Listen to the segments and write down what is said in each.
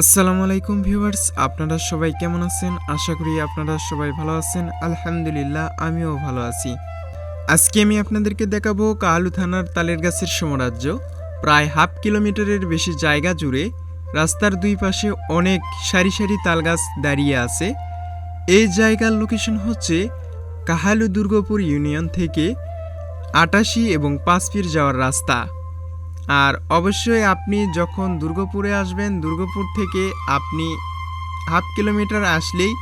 আসসালামু আলাইকুম ভিউয়ার্স, আপনারা সবাই কেমন আছেন? আশা করি আপনারা সবাই ভালো আছেন। আলহামদুলিল্লাহ, আমিও ভালো আছি। আজকে আমি আপনাদেরকে দেখাবো কালু থানার তালের গাছের সমরাজ্য। প্রায় হাফ কিলোমিটারের বেশি জায়গা জুড়ে রাস্তার দুই পাশে অনেক সারি সারি তাল গাছ দাঁড়িয়ে আছে। এই জায়গার লোকেশন হচ্ছে কাহালু দুর্গাপুর ইউনিয়ন থেকে আটাশি এবং পাঁচপির যাওয়ার রাস্তা। আর অবশ্যই আপনি যখন দুর্গাপুরে আসবেন, দুর্গাপুর থেকে আপনি হাফ কিলোমিটার আসলেই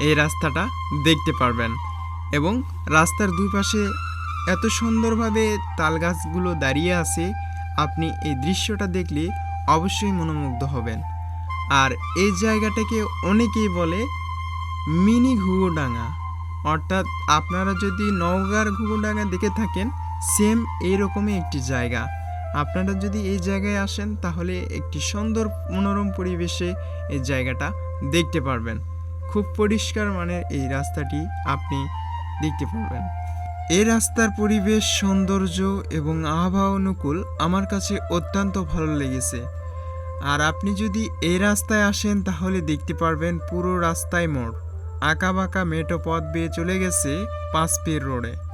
এই রাস্তাটা দেখতে পারবেন এবং রাস্তার দুই পাশে এত সুন্দরভাবে তাল গাছগুলো দাঁড়িয়ে আছে, আপনি এই দৃশ্যটা দেখলে অবশ্যই মনোমুগ্ধ হবেন। আর এই জায়গাটাকে অনেকেই বলে মিনি ঘুঘুডাঙ্গা। অর্থাৎ আপনারা যদি নওগাঁর ঘুঘুডাঙ্গা দেখে থাকেন সেম এইরকমই একটি জায়গা। আপনারা যদি এই জায়গায় আসেন, তাহলে একটি সুন্দর মনোরম পরিবেশে এই জায়গাটা দেখতে পারবেন। খুব পরিষ্কার মানের এই রাস্তাটি আপনি দেখতে পারবেন। এই রাস্তার পরিবেশ, সৌন্দর্য এবং আবহাওয়া অনুকূল আমার কাছে অত্যন্ত ভালো লেগেছে। আর আপনি যদি এই রাস্তায় আসেন, তাহলে দেখতে পারবেন পুরো রাস্তায় মোড়। আঁকা বাঁকা মেটো পথ বেয়ে চলে গেছে পাঁচপের রোডে।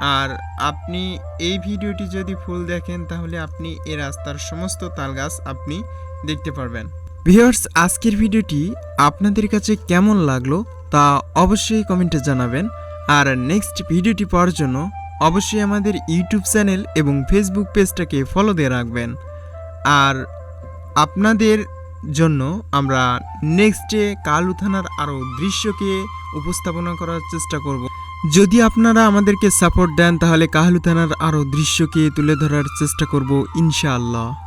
আর আপনি এই ভিডিওটি যদি ফুল দেখেন, তাহলে আপনি এ রাস্তার সমস্ত তালগাছ আপনি দেখতে পারবেন। ভিউয়ার্স, আজকের ভিডিওটি আপনাদের কাছে কেমন লাগল তা অবশ্যই কমেন্টে জানাবেন। আর নেক্সট ভিডিওটি পাওয়ার জন্য অবশ্যই আমাদের ইউটিউব চ্যানেল এবং ফেসবুক পেজটাকে ফলো দিয়ে রাখবেন। আর আপনাদের জন্য আমরা নেক্সটে কালু থানার আরও দৃশ্যকে উপস্থাপনা করার চেষ্টা করব। যদি আপনারা আমাদেরকে সাপোর্ট দেন, তাহলে কাহালু থানার আরও দৃশ্যকে তুলে ধরার চেষ্টা করব ইনশাআল্লাহ।